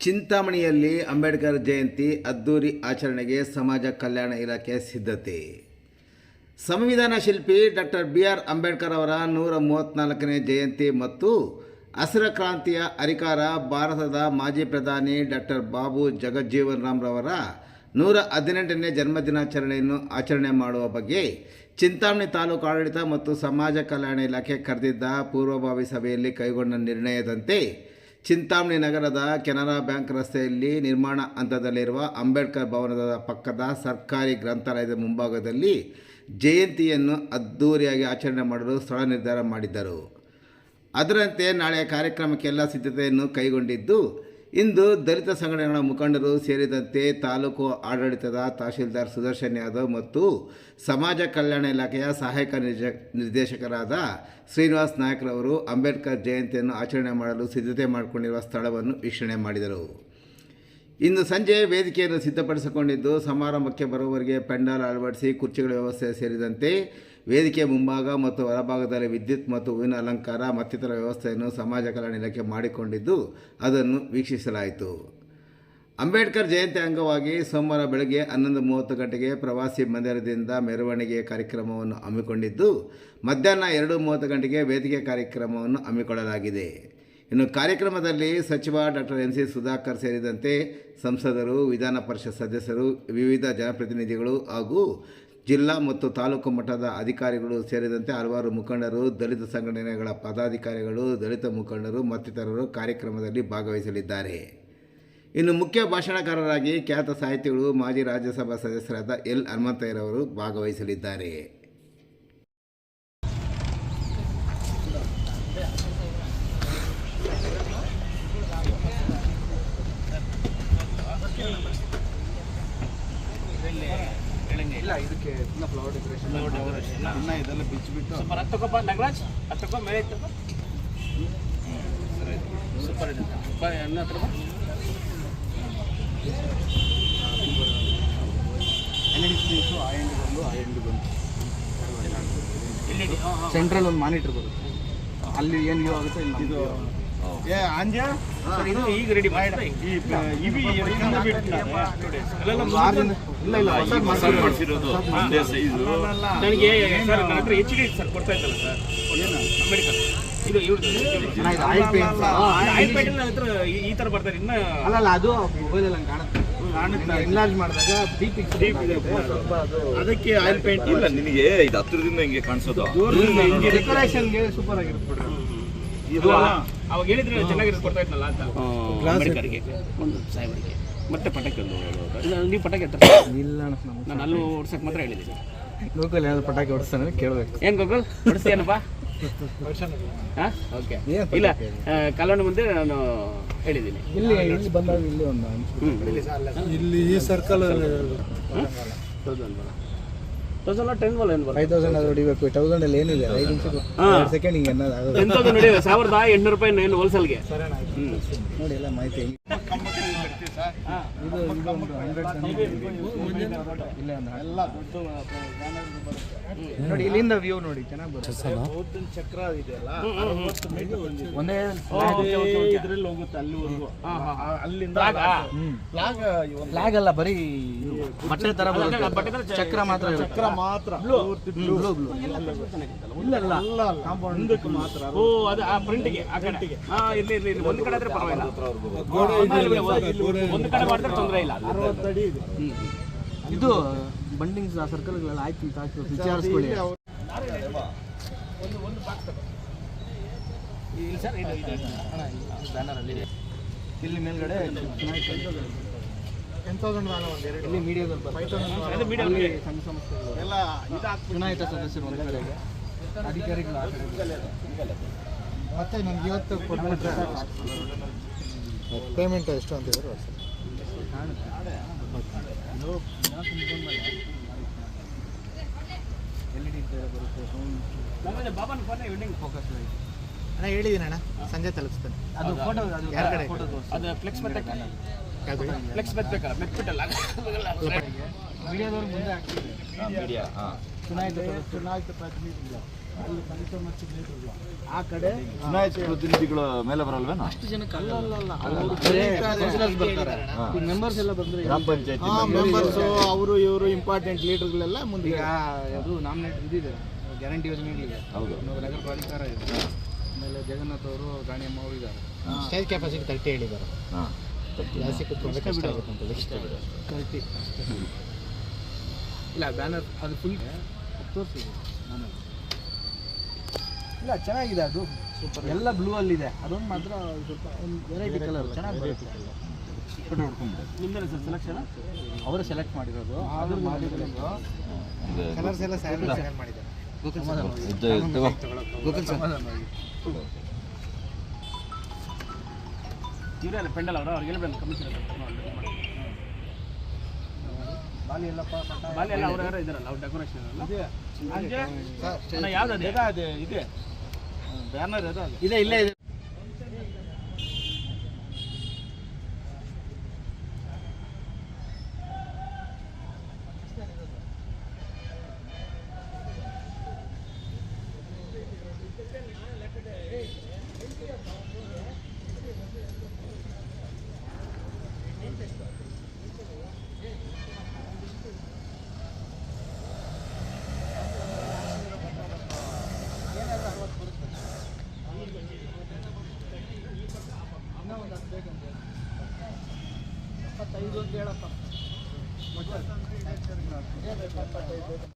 ಚಿಂತಾಮಣಿಯಲ್ಲಿ ಅಂಬೇಡ್ಕರ್ ಜಯಂತಿ ಅದ್ದೂರಿ ಆಚರಣೆಗೆ ಸಮಾಜ ಕಲ್ಯಾಣ ಇಲಾಖೆ ಸಿದ್ಧತೆ. ಸಂವಿಧಾನ ಶಿಲ್ಪಿ ಡಾಕ್ಟರ್ ಬಿ ಆರ್ ಅಂಬೇಡ್ಕರ್ ಅವರ ನೂರ ಮೂವತ್ತ್ನಾಲ್ಕನೇ ಜಯಂತಿ ಮತ್ತು ಹಸಿರ ಕ್ರಾಂತಿಯ ಅಧಿಕಾರ ಭಾರತದ ಮಾಜಿ ಪ್ರಧಾನಿ ಡಾಕ್ಟರ್ ಬಾಬು ಜಗಜ್ಜೀವನ್ ರಾಮ್ರವರ ನೂರ ಹದಿನೆಂಟನೇ ಜನ್ಮದಿನಾಚರಣೆಯನ್ನು ಆಚರಣೆ ಮಾಡುವ ಬಗ್ಗೆ ಚಿಂತಾಮಣಿ ತಾಲೂಕು ಆಡಳಿತ ಮತ್ತು ಸಮಾಜ ಕಲ್ಯಾಣ ಇಲಾಖೆ ಕರೆದಿದ್ದ ಪೂರ್ವಭಾವಿ ಸಭೆಯಲ್ಲಿ ಕೈಗೊಂಡ ನಿರ್ಣಯದಂತೆ ಚಿಂತಾಮಣಿ ನಗರದ ಕೆನರಾ ಬ್ಯಾಂಕ್ ರಸ್ತೆಯಲ್ಲಿ ನಿರ್ಮಾಣ ಹಂತದಲ್ಲಿರುವ ಅಂಬೇಡ್ಕರ್ ಭವನದ ಪಕ್ಕದ ಸರ್ಕಾರಿ ಗ್ರಂಥಾಲಯದ ಮುಂಭಾಗದಲ್ಲಿ ಜಯಂತಿಯನ್ನು ಅದ್ಧೂರಿಯಾಗಿ ಆಚರಣೆ ಮಾಡಲು ಸ್ಥಳ ನಿರ್ಧಾರ ಮಾಡಿದ್ದರು. ಅದರಂತೆ ನಾಳೆ ಕಾರ್ಯಕ್ರಮಕ್ಕೆಲ್ಲ ಸಿದ್ಧತೆಯನ್ನು ಕೈಗೊಂಡಿದ್ದು ಇಂದು ದಲಿತ ಸಂಘಟನೆಗಳ ಮುಖಂಡರು ಸೇರಿದಂತೆ ತಾಲೂಕು ಆಡಳಿತದ ತಹಶೀಲ್ದಾರ್ ಸುದರ್ಶನ್ ಯಾದವ್ ಮತ್ತು ಸಮಾಜ ಕಲ್ಯಾಣ ಇಲಾಖೆಯ ಸಹಾಯಕ ನಿರ್ದೇಶಕರಾದ ಶ್ರೀನಿವಾಸ್ ನಾಯಕ್ರವರು ಅಂಬೇಡ್ಕರ್ ಜಯಂತಿಯನ್ನು ಆಚರಣೆ ಮಾಡಲು ಸಿದ್ಧತೆ ಮಾಡಿಕೊಂಡಿರುವ ಸ್ಥಳವನ್ನು ವೀಕ್ಷಣೆ ಮಾಡಿದರು. ಇಂದು ಸಂಜೆ ವೇದಿಕೆಯನ್ನು ಸಿದ್ಧಪಡಿಸಿಕೊಂಡಿದ್ದು ಸಮಾರಂಭಕ್ಕೆ ಬರುವವರಿಗೆ ಪೆಂಡಾಲ್ ಅಳವಡಿಸಿ ಕುರ್ಚಿಗಳ ವ್ಯವಸ್ಥೆ ಸೇರಿದಂತೆ ವೇದಿಕೆ ಮುಂಭಾಗ ಮತ್ತು ಹೊರಭಾಗದಲ್ಲಿ ವಿದ್ಯುತ್ ಮತ್ತು ಹೂವಿನ ಅಲಂಕಾರ ಮತ್ತಿತರ ವ್ಯವಸ್ಥೆಯನ್ನು ಸಮಾಜ ಕಲ್ಯಾಣ ಇಲಾಖೆ ಮಾಡಿಕೊಂಡಿದ್ದು, ಅದನ್ನು ವೀಕ್ಷಿಸಲಾಯಿತು. ಅಂಬೇಡ್ಕರ್ ಜಯಂತಿ ಅಂಗವಾಗಿ ಸೋಮವಾರ ಬೆಳಗ್ಗೆ ಹನ್ನೊಂದು ಮೂವತ್ತು ಗಂಟೆಗೆ ಪ್ರವಾಸಿ ಮಂದಿರದಿಂದ ಮೆರವಣಿಗೆ ಕಾರ್ಯಕ್ರಮವನ್ನು ಹಮ್ಮಿಕೊಂಡಿದ್ದು, ಮಧ್ಯಾಹ್ನ ಎರಡು ಮೂವತ್ತು ಗಂಟೆಗೆ ವೇದಿಕೆ ಕಾರ್ಯಕ್ರಮವನ್ನು ಹಮ್ಮಿಕೊಳ್ಳಲಾಗಿದೆ. ಇನ್ನು ಕಾರ್ಯಕ್ರಮದಲ್ಲಿ ಸಚಿವ ಡಾಕ್ಟರ್ ಎನ್. ಸಿ. ಸುಧಾಕರ್ ಸೇರಿದಂತೆ ಸಂಸದರು, ವಿಧಾನ ಪರಿಷತ್ ಸದಸ್ಯರು, ವಿವಿಧ ಜನಪ್ರತಿನಿಧಿಗಳು ಹಾಗೂ ಜಿಲ್ಲಾ ಮತ್ತು ತಾಲೂಕು ಮಟ್ಟದ ಅಧಿಕಾರಿಗಳು ಸೇರಿದಂತೆ ಹಲವಾರು ಮುಖಂಡರು, ದಲಿತ ಸಂಘಟನೆಗಳ ಪದಾಧಿಕಾರಿಗಳು, ದಲಿತ ಮುಖಂಡರು ಮತ್ತಿತರರು ಕಾರ್ಯಕ್ರಮದಲ್ಲಿ ಭಾಗವಹಿಸಲಿದ್ದಾರೆ. ಇನ್ನು ಮುಖ್ಯ ಭಾಷಣಕಾರರಾಗಿ ಖ್ಯಾತ ಸಾಹಿತಿಗಳು ಮಾಜಿ ರಾಜ್ಯಸಭಾ ಸದಸ್ಯರಾದ ಎಲ್ ಹನುಮಂತಯ್ಯರವರು ಭಾಗವಹಿಸಲಿದ್ದಾರೆ ಇಲ್ಲ ಇದಕ್ಕೆ ಇನ್ನ ಫ್ಲವರ್ ಡೆಕೋರೇಷನ್ ಇನ್ನ ಇದೆಲ್ಲ ಬಿಚ್ಚಿಬಿಟ್ಟು ಸೂಪರ್ ಹತ್ತು ತಗೋಪ್ಪ ನಾಗರಾಜ್ ಹತ್ತು ತಗೋ ಮೇಲೆ ತಗೋ ಸೂಪರ್ ಇದೆ. ಬಾ ಎಣ್ಣೆ ಹತ್ರ ಬಾ. ಎಲ್ ಇ ಡಿ ಸ್ಪೇಸು ಆ ಎಂಡ್ ಬಂದು ಆ ಎಂಡ್ ಬಂದು ಇಲ್ಲಿ ಸೆಂಟ್ರಲ್ ಒಂದು ಮಾನಿಟರ್ ಬರುತ್ತೆ. ಅಲ್ಲಿ ಏನು ಯೂ ಆಗುತ್ತೆ ಇದು ಏ ಇದು ಈಗ ರೆಡಿ ಮಾಡಿ ಇವಿ ಬಿಡ್ತಾರೆ? ವಾರದಿಂದ ಇಲ್ಲ ಇಲ್ಲ ಹೊಸದು ಹೊಸದು ಮಾಡ್ಸಿರೋದು ಒಂದೇ ಸೈಜು ನನಗೆ ಸರ್ ನನ್ನ ಹತ್ರ ಎಚ್ ಡಿ ಸರ್ ಕೊಡ್ತಾ ಇದ್ದಲ್ಲ ಸರ್ ಅಂಬೇಡ್ಕರ್ ಇದು ಇವ್ರದ್ದು ಅಣ್ಣ, ಇದು ಆಯಿಲ್ ಪೇಂಟ್ ಆಯಿಲ್ ಪ್ಯಾಕೆಟ್ ನನ್ನ ಹತ್ರ ಈ- ತರ ಥರ ಬರ್ತಾರೆ ಇನ್ನ ಅಲ್ಲ ಅಲ್ಲ ಅದು ಕಾಣುತ್ತೆ ಎನ್ಲಾರ್ಜ್ ಮಾಡಿದಾಗ ಡೀಪ್ ಸ್ವಲ್ಪ ಅದು ಅದಕ್ಕೆ ಆಯಿಲ್ ಪೇಂಟ್ ಇಲ್ಲ ನಿನಗೆ ಇದು ಹತ್ರದಿಂದ ಹಿಂಗೆ ಕಾಣಿಸೋದು ಡೆಕೋರೇಷನ್ಗೆ ಸೂಪರ್ ಆಗಿರುತ್ತೆ ಇದು ಅವಾಗ ಹೇಳಿದ್ರೆ ಚೆನ್ನಾಗಿರೋದು ಕೊಡ್ತಾ ಇದ್ನಲ್ಲ ಅಂತ. ಅಂಬೇಡ್ಕರ್ಗೆ ಒಂದು ಸಾಹೇಬರಿಗೆ. ಮತ್ತೆ ಪಟಾಕಿ ಒಂದು ಇಲ್ಲ, ನೀವು ಪಟಾಕಿ ಇಲ್ಲ ನಾನು ಅಲ್ಲೂ ಓಡ್ಸಕ್ಕೆ ಮಾತ್ರ ಹೇಳಿದ್ದೀನಿ. ಲೋಕಲ್ ಏನಾದ್ರು ಪಟಾಕಿ ಹೊಡಿಸ್ತಾನೆ ಕೇಳಬೇಕು. ಏನು ಗೋಕುಲ್ ಹೊಡಿಸ್ತೀಯನಪ್ಪ? ಹಾಂ? ಓಕೆ. ಇಲ್ಲ ಕಲ್ಲಣ್ಣ ಮುಂದೆ ನಾನು ಹೇಳಿದ್ದೀನಿ. ಇಲ್ಲಿ ಇಲ್ಲಿ ಬಂದಾಗ ಇಲ್ಲಿ ಒಂದು. ಇಲ್ಲಿ ಈ ಸರ್ಕಲ್ ತೌಸಂಡ್ ಟೆನ್ ಏನು ಫೈವ್ ತೌಸಂಡ್ ಅದು ಹೊಡಿಬೇಕು. ತೌಸಂಡ್ ಅಲ್ಲಿ ಏನಿದೆ? ಐದು ನಿಮಿಷ ಹಾ. ಎರಡು ಸೆಕೆಂಡ್ ಹಿಂಗೆ ಅನ್ನೋದು ಆಗೋದು. ಟೆನ್ ತೌಸಂಡ್ ನಡೆಯುತ್ತೆ ಸಾವಿರದ ಎಂಟುನೂರು ರೂಪಾಯಿ ಏನು ಹೋಲ್ಸೇಲ್ಗೆ ಹ್ಞೂ ನೋಡಿ ಎಲ್ಲ ಮಾಹಿತಿ ಹೆಂಗೆ ಇದು ಇದು ಒಂದು ಹಂಡ್ರೆಡ್ ಇಲ್ಲ ನೋಡಿ ಇಲ್ಲಿಂದ ವ್ಯೂ ನೋಡಿ ಚೆನ್ನಾಗಿ ಬರುತ್ತೆ. ಬೌದ್ಧನ ಚಕ್ರ ಇದೆಯಲ್ಲ ಒಂದೇ ಇದ್ರಲ್ಲಿ ಹೋಗುತ್ತೆ. ಅಲ್ಲಿವರೆಗೂ. ಅಲ್ಲಿಂದ ಫ್ಲಾಗ್ ಅಲ್ಲ ಬರೀ ಇದು ಬಟ್ಟೆ ತರ ಬರುತ್ತೆ. ಚಕ್ರ ಮಾತ್ರ ಚಕ್ರ ಮಾತ್ರ ಬ್ಲೂ ಬ್ಲೂ ಬ್ಲೂ ಇಲ್ಲ ಇಲ್ಲ. ಕಾಂಪೌಂಡ್ ಮುಂದಕ್ಕೆ ಮಾತ್ರ. ಓ ಅದು ಆ ಪ್ರಿಂಟಿಗೆ ಆ ಕಡೆಗೆ ಹಾ ಇರ್ಲಿ ಇರ್ಲಿ ಇರ್ಲಿ ಒಂದು ಕಡೆ ಆದ್ರೆ ಪರವಾಗಿಲ್ಲ. ಒಂದು ಕಡೆ ಮಾಡಿದ್ರೆ ತೊಂದರೆ ಇಲ್ಲ. ಅರವತ್ತಡಿ ಇದೆ. ಇದು ಬಂಡಿಂಗ್ ಸರ್ಕಲ್ಗಳೆಲ್ಲ ಆಯ್ತು ಅಂತ ಹಾಕಿ ವಿಚಾರಿಸ್ಕೊಳ್ಳಿ. ಇಲ್ಲಿ ಸರ್ ಇದು. ಇದು ತೌಸಂಡ್ ಅಲ್ಲಿ ಇಲ್ಲಿ ಮೀಡಿಯಾದಲ್ಲಿ. ಸಂಘ ಸಂಸ್ಥೆಗಳು ಎಲ್ಲ ಚುನಾಯಿತ ಸದಸ್ಯರು ಒಂದು ಕಡೆಗೆ ಅಧಿಕಾರಿಗಳು ಆ. ಮತ್ತೆ ನನಗೆ ಇವತ್ತು ಕೊಟ್ಬಿಟ್ರೆ ಪೇಮೆಂಟ್ ಎಷ್ಟು ಅಂತ ಹೇಳಿದ್ರು ಬರುತ್ತೆ ಬಾಬಾನ ಫೋನ್. ಅಣ್ಣ ಹೇಳಿದ್ದೀನಿ ಅಣ್ಣ ಸಂಜೆ ತಲುಪಿಸ್ತೇನೆ ಅದು ಫೋಟೋ ಅದು ಯಾರ್ ಕಡೆ? ಫೋಟೋ ಅದು ಫ್ಲೆಕ್ಸ್ ಮತ್ತೆ? ಫ್ಲೆಕ್ಸ್ ಮೆತ್ಬೇಕಲ್ಲ ಮೆತ್ಬಿಟ್ಟಲ್ಲ ಮೀಡಿಯಾದವ್ರು ಮುಂದೆ ಹಾಕ್ತಿದ್ರು ಮೀಡಿಯಾ ಹಾಂ. ಚುನಾಯಿತ ಸದಸ್ಯರು. ಚುನಾಯಿತ ಪ್ರತಿನಿಧಿಗಳು. ಅಲ್ಲಿ ಪಂಚ ಮತ್ತು ನೇತೃತ್ವ. ಆ ಕಡೆ ಚುನಾಯಿತ ಪ್ರತಿನಿಧಿಗಳ ಮೇಲೆ ಬರಲ್ವೇನು? ಅಷ್ಟು ಜನಕ್ಕೆ ಅಲ್ಲ. ಅಲ್ಲ ಅಲ್ಲ ಅವರು ಬರೀ ಬರ್ತಾರೆ. ಮೆಂಬರ್ಸ್ ಎಲ್ಲ ಬಂದ್ರೆ ಗ್ರಾಮ ಪಂಚಾಯತಿ ಮೆಂಬರ್ಸು ಅವರು ಇವರು ಇಂಪಾರ್ಟೆಂಟ್ ಲೀಡರ್ಗಳೆಲ್ಲ ಮುಂದೆ ಅದು ನಾಮಿನೇಟ್ ಇದಿದೆ ಗ್ಯಾರಂಟಿ ಯೋಜನೆಗಳಿದೆ ಹೌದು. ನಗರ ಪ್ರಾಧಿಕಾರ ಇದೆ. ಆಮೇಲೆ ಜಗನ್ನಾಥ್ ಅವರು ಗಾಣಿಯಮ್ಮ ಅವರು ಇದ್ದಾರೆ. ಸ್ಟೇಜ್ ಕೆಪಾಸಿಟಿ ತರ್ಟಿ ಹೇಳಿದ್ದಾರೆ ಹಾಂ. ಕಷ್ಟ ಇಷ್ಟ ಇಲ್ಲ ಬ್ಯಾನರ್ ಅದು ಫುಲ್ ತೋರಿಸಿದೆ ಇಲ್ಲ ಚೆನ್ನಾಗಿದೆ ಅದು. ಸೂಪರ್ ಎಲ್ಲ ಬ್ಲೂ ಅಲ್ಲಿದೆ. ಅದೊಂದು ಮಾತ್ರ ಸ್ವಲ್ಪ ಒಂದು ವೆರೈಟಿ ಕಲರ್ ಚೆನ್ನಾಗಿ ಬರುತ್ತೆ. ನಿಮ್ದೇ ಸರ್ ಸೆಲೆಕ್ಷನ್ ಅವರು ಸೆಲೆಕ್ಟ್ ಮಾಡಿರೋದು. ಆದ್ರೂ ಮಾಡಿರೋದು. ಕಲರ್ಸ್ ಎಲ್ಲ ಸೆಲೆಕ್ಟ್ ಮಾಡಿದ್ದಾರೆ. ಇವರೇ ಅಲ್ಲ ಪೆಂಡಲ್ ಅವರು ಅವ್ರಿಗೆ ಹೇಳ್ಬೇಕು ಕಮಿಷನ್ ಬಾಲಿ ಎಲ್ಲಪ್ಪ ಬಾಲಿ ಎಲ್ಲ ಅವ್ರು ಯಾರೋ ಇದಾರಲ್ಲ ಅವ್ರು ಡೆಕೋರೇಷನ್ ಸರ್ ಯಾವ್ದು ಅದೇ ಇದೆ ಬ್ಯಾನರ್ ಇದೆ ಇಲ್ಲೇ ಇದೆ ಎಪ್ಪತ್ತೈದು ಅಂತ ಹೇಳಪ್ಪ.